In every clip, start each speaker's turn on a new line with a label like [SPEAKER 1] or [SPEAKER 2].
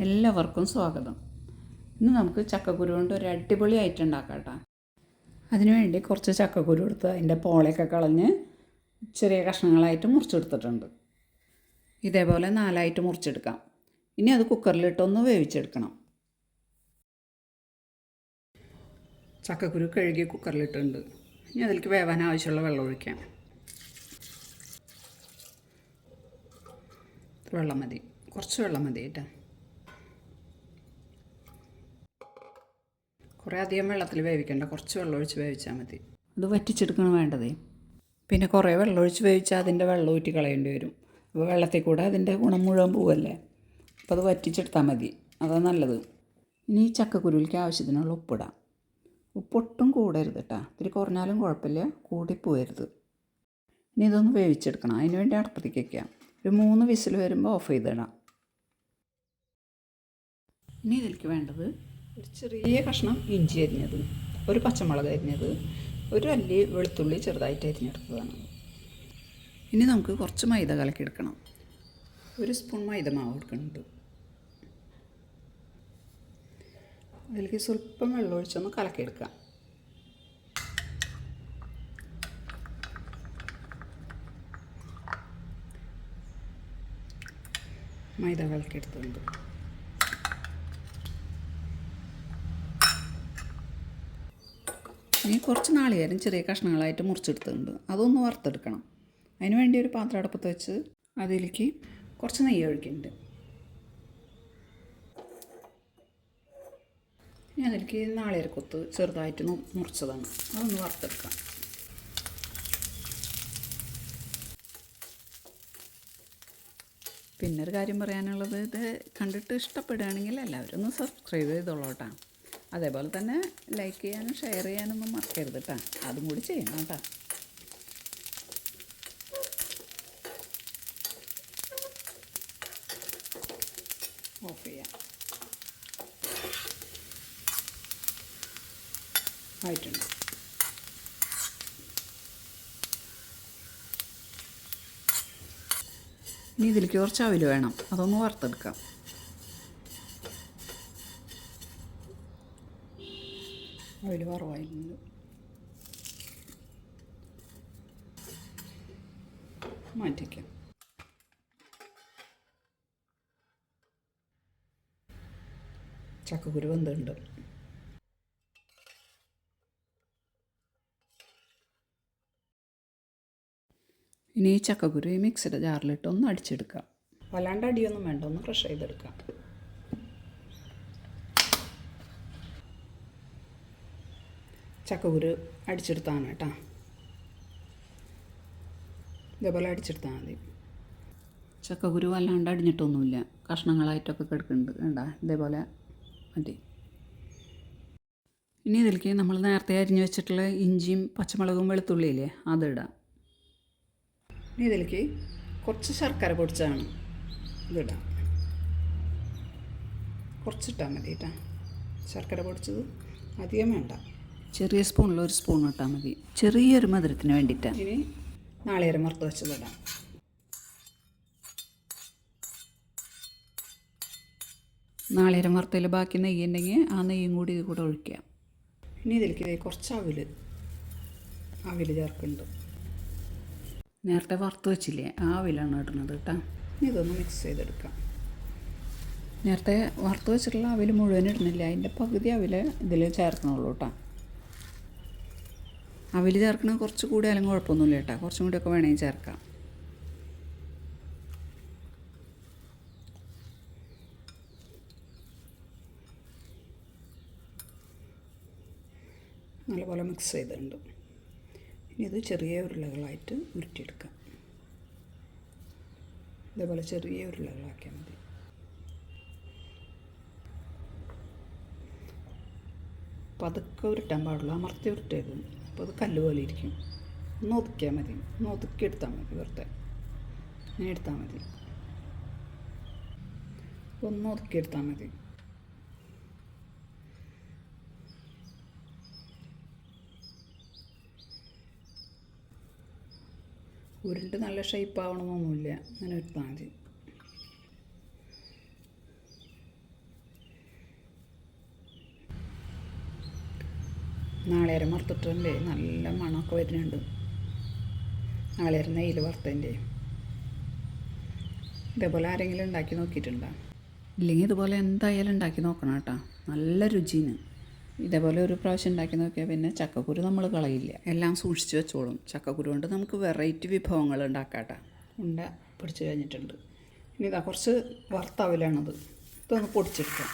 [SPEAKER 1] എല്ലാവർക്കും സ്വാഗതം. ഇന്ന് നമുക്ക് ചക്കക്കുരു കൊണ്ട് ഒരു അടിപൊളി ഐറ്റം ഉണ്ടാക്കാം കേട്ടോ. അതിനുവേണ്ടി കുറച്ച് ചക്കക്കുരു എടുത്ത് അതിന്റെ പോളയൊക്കെ കളഞ്ഞ് ചെറിയ കഷ്ണങ്ങളായിട്ട് മുറിച്ചെടുത്തിട്ടുണ്ട്. ഇതേപോലെ നാലായിട്ട് മുറിച്ചെടുക്കാം. ഇനി അത് കുക്കറിലിട്ടൊന്ന് വേവിച്ചെടുക്കണം. ചക്കക്കുരു കഴുകി കുക്കറിലിട്ടുണ്ട്. ഇനി അതിലേക്ക് വേവാൻ ആവശ്യമുള്ള വെള്ളം ഒഴിക്കാം. വെള്ളം മതി. കുറച്ച് വെള്ളം മതി കേട്ടോ. കുറേ അധികം വെള്ളത്തിൽ വേവിക്കേണ്ട. കുറച്ച് വെള്ളം ഒഴിച്ച് വേവിച്ചാൽ മതി. അത് വറ്റിച്ചെടുക്കണം വേണ്ടതേ? പിന്നെ കുറേ വെള്ളം ഒഴിച്ച് വേവിച്ചാൽ അതിന്റെ വെള്ളം ഊറ്റി കളയേണ്ടി വരും. അപ്പോൾ വെള്ളത്തിൽ കൂടെ അതിന്റെ ഗുണം മുഴുവൻ പോവല്ലേ? അപ്പോൾ അത് വറ്റിച്ചെടുത്താൽ മതി. അതാണ് നല്ലത്. ഇനി ഈ ചക്കക്കുരുവിലേക്ക് ആവശ്യത്തിനുള്ള ഉപ്പിടാം. ഉപ്പൊട്ടും കൂടരുത് കേട്ടോ ഇത്തിരി കുറഞ്ഞാലും കുഴപ്പമില്ല. കൂടിപ്പോയരുത് ഇനി ഇതൊന്ന് വേവിച്ചെടുക്കണം. അതിന് വേണ്ടി അടുപ്പത്തേക്ക് വയ്ക്കാം ഒരു മൂന്ന് വിസിൽ വരുമ്പോൾ ഓഫ് ചെയ്തിടാം. ഇനി ഇതിലേക്ക് വേണ്ടത് ഒരു ചെറിയ കഷ്ണം ഇഞ്ചി അരിഞ്ഞത് ഒരു പച്ചമുളക് അരിഞ്ഞത് ഒരു അല്ലി വെളുത്തുള്ളി ചെറുതായിട്ട് അരിഞ്ഞെടുത്തതാണ്. ഇനി നമുക്ക് കുറച്ച് മൈദ കലക്കിയെടുക്കണം. ഒരു സ്പൂൺ മൈദ മാവ് എടുക്കുന്നുണ്ട്. അതിലേക്ക് സ്വല്പം വെള്ളം ഒഴിച്ചൊന്ന് കലക്കിയെടുക്കാം മൈദ കലക്കിയെടുത്തുണ്ട് ഇനി കുറച്ച് നാളികേരം ചെറിയ കഷ്ണങ്ങളായിട്ട് മുറിച്ചെടുത്തിട്ടുണ്ട്. അതൊന്ന് വറുത്തെടുക്കണം. അതിന് വേണ്ടി ഒരു പാത്രം അടുപ്പത്ത് വെച്ച് അതിലേക്ക് കുറച്ച് നെയ്യ് ഒഴിക്കുന്നുണ്ട്. ഇനി അതിലേക്ക് നാളികേരക്കൊത്ത് ചെറുതായിട്ട് മുറിച്ചതാണ്. അതൊന്ന് വറുത്തെടുക്കാം. പിന്നെ ഒരു കാര്യം പറയാനുള്ളത് ഇത് കണ്ടിട്ട് ഇഷ്ടപ്പെടുകയാണെങ്കിൽ എല്ലാവരും ഒന്ന് സബ്സ്ക്രൈബ് ചെയ്തോളൂ കേട്ടോ. അതേപോലെ തന്നെ ലൈക്ക് ചെയ്യാനും ഷെയർ ചെയ്യാനൊന്നും മറക്കരുത് കേട്ടോ അതും കൂടി ചെയ്യണം കേട്ടോ ഓഫ് ചെയ്യാം. ആയിട്ടുണ്ട്. ഇനി ഇതിലേക്ക് കുറച്ച് അവിൽ വേണം. അതൊന്ന് വറുത്തെടുക്കാം. അവിൽ വറവായിരുന്നു മാറ്റിക്കാം ചക്കക്കുരു വെന്തുണ്ട്. ഇനി ഈ ചക്കക്കുരു മിക്സിയുടെ ജാറിലിട്ട് ഒന്ന് അടിച്ചെടുക്കാം. വല്ലാണ്ട് അടിയൊന്നും വേണ്ട ഒന്ന് ക്രഷ് ചെയ്തെടുക്കാം. ചക്കക്കുരു അടിച്ചെടുത്താണ് കേട്ടോ. ഇതേപോലെ അടിച്ചെടുത്താൽ മതി. ചക്കക്കുരു വല്ലാണ്ട് അടിഞ്ഞിട്ടൊന്നുമില്ല. കഷ്ണങ്ങളായിട്ടൊക്കെ കിടക്കുന്നുണ്ട് വേണ്ട ഇതേപോലെ മതി. ഇനി ഇതിലേക്ക് നമ്മൾ നേരത്തെ അരിഞ്ഞു വെച്ചിട്ടുള്ള ഇഞ്ചിയും പച്ചമുളകും വെളുത്തുള്ളിയില്ലേ അതിടാം ഇനി ഇതിലേക്ക് കുറച്ച് ശർക്കര പൊടിച്ചാണ് ഇതിടാം കുറച്ചിട്ടാൽ മതി കേട്ടോ. ശർക്കര പൊടിച്ചത് അധികം വേണ്ട. ചെറിയ സ്പൂണിൽ ഒരു സ്പൂൺ ഇട്ടാൽ മതി. ചെറിയൊരു മധുരത്തിന് വേണ്ടിയിട്ടാണ് ഇനി നാളികേരം വറുത്ത് വെച്ചതിടാം നാളികേരം വറുത്തതിൽ ബാക്കി നെയ്യ് ഉണ്ടെങ്കിൽ ആ നെയ്യും കൂടി ഇത് കൂടെ ഒഴിക്കാം ഇനി ഇതിലേക്ക് ഇതേ കുറച്ച് അവിൽ അവിൽ ചേർക്കുന്നുണ്ട്. നേരത്തെ വറുത്ത് വെച്ചില്ലേ ആ അവിലാണ് ഇടുന്നത് കേട്ടോ. ഇനി ഇതൊന്ന് മിക്സ് ചെയ്തെടുക്കാം. നേരത്തെ വറുത്ത് വെച്ചിട്ടുള്ള അവിൽ മുഴുവൻ ഇടുന്നില്ല അതിന്റെ പകുതി അവിൽ ഇതിൽ ചേർക്കണുള്ളൂ കേട്ടോ. അവിൽ ചേർക്കണത് കുറച്ച് കൂടിയാലും കുഴപ്പമൊന്നുമില്ല കേട്ടോ. കുറച്ചും കൂടിയൊക്കെ വേണമെങ്കിൽ ചേർക്കാം. നല്ലപോലെ മിക്സ് ചെയ്തിട്ടുണ്ട്. ഇനി ഇത് ചെറിയ ഉരുളകളായിട്ട് ഉരുട്ടിയെടുക്കാം. ഇതേപോലെ ചെറിയ ഉരുളകളാക്കിയാൽ മതി. പതുക്കെ ഉരുട്ടാൻ പാടുള്ളൂ. അമർത്തി ഉരുട്ടരുത് അപ്പോൾ അത് കല്ല് പോലെ ഇരിക്കും. ഒന്ന് ഒതുക്കിയാൽ മതി. ഒന്ന് ഒതുക്കി എടുത്താൽ മതി വെറുതെ. ഇങ്ങനെ എടുത്താൽ മതി. ഒന്ന് ഒതുക്കി എടുത്താൽ മതി. ഉരുണ്ട് നല്ല ഷേപ്പ് ആവണമെന്നൊന്നുമില്ല. അങ്ങനെ എടുത്താൽ മതി. നാളേരം വറുത്തിട്ടുണ്ട്. നല്ല മണമൊക്കെ വരുന്നുണ്ട്. നാളേരം നെയ്യിൽ വറുത്തതിന്റെ. ഇതേപോലെ ആരെങ്കിലും ഉണ്ടാക്കി നോക്കിയിട്ടുണ്ടോ? ഇല്ലെങ്കിൽ ഇതുപോലെ എന്തായാലും ഉണ്ടാക്കി നോക്കണം കേട്ടോ. നല്ല രുചിന് ഇതേപോലെ ഒരു പ്രാവശ്യം ഉണ്ടാക്കി നോക്കിയാൽ പിന്നെ ചക്കക്കുരു നമ്മൾ കളയില്ല. എല്ലാം സൂക്ഷിച്ച് വെച്ചോളും. ചക്കക്കുരു കൊണ്ട് നമുക്ക് വെറൈറ്റി വിഭവങ്ങൾ ഉണ്ടാക്കാം കേട്ടോ. ഉണ്ട പിടിച്ച് കഴിഞ്ഞിട്ടുണ്ട്. ഇനി ഇതാ കുറച്ച് വറുത്താവിലാണത്. ഇതൊന്ന് പൊടിച്ചെടുക്കാം.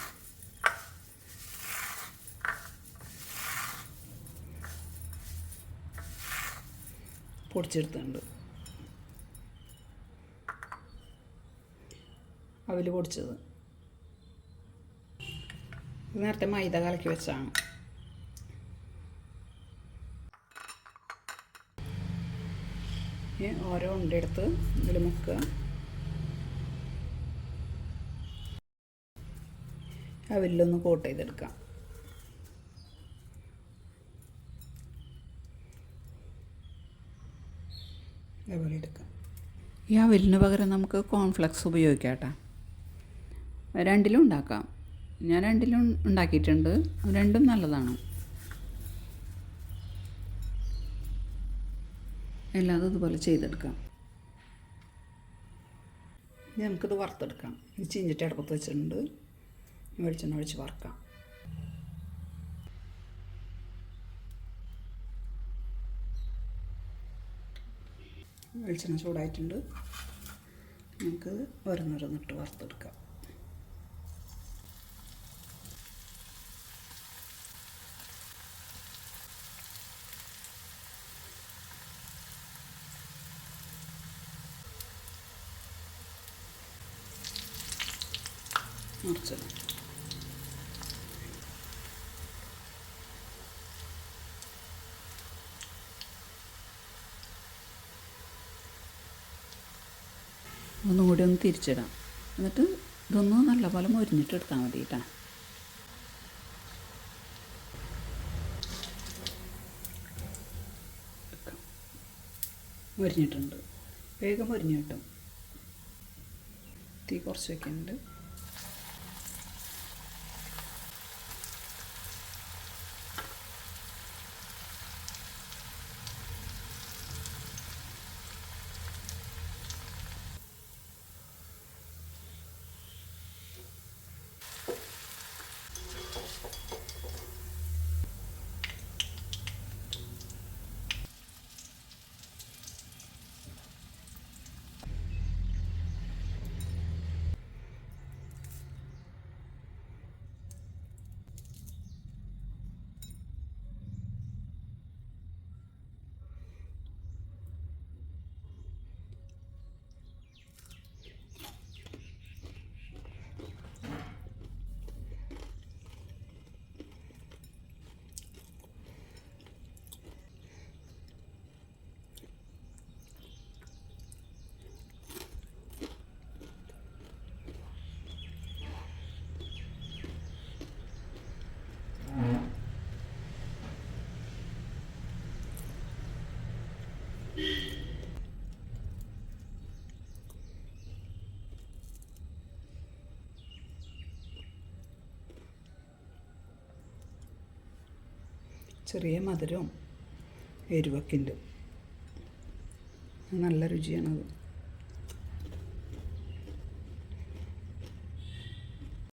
[SPEAKER 1] പൊടിച്ചെടുത്തിട്ടുണ്ട്. അവൽ പൊടിച്ചത്. നേരത്തെ മൈദ കലക്കി വെച്ചാണ്. ഓരോ ഉണ്ടെടുത്ത് ഇതിൽ മുക്കുക. അവലിലൊന്ന് കോട്ട് ചെയ്തെടുക്കാം. ഇതേപോലെ എടുക്കാം. ഈ അവലിന് പകരം നമുക്ക് കോൺഫ്ലെക്സ് ഉപയോഗിക്കാം കേട്ടോ രണ്ടിലും ഉണ്ടാക്കാം. ഞാൻ രണ്ടിലും ഉണ്ടാക്കിയിട്ടുണ്ട്. രണ്ടും നല്ലതാണ്. എല്ലാം ഇതുപോലെ ചെയ്തെടുക്കാം. നമുക്കിത് വറുത്തെടുക്കാം. ഇത് ചീഞ്ചിട്ട് അടുപ്പത്ത് വെച്ചിട്ടുണ്ട്. വെളിച്ചെണ്ണ ഒഴിച്ച് വറുക്കാം. വെളിച്ചെണ്ണ ചൂടായിട്ടുണ്ട്. നമുക്ക് ഓരോന്നോരോന്നിട്ട് വറുത്തെടുക്കാം. മുറിച്ചിടാം ഒന്നും കൂടി ഒന്ന് തിരിച്ചിടാം. എന്നിട്ട് ഇതൊന്ന് നല്ലപോലെ മൊരിഞ്ഞിട്ട് എടുത്താൽ മതി കേട്ടോ. മുരിഞ്ഞിട്ടുണ്ട്. വേഗം മുരിഞ്ഞിട്ടും തീ കുറച്ച് വയ്ക്കുന്നുണ്ട് ചെറിയ മധുരവും എരിവൊക്കെ ഉണ്ട്. നല്ല രുചിയാണത്.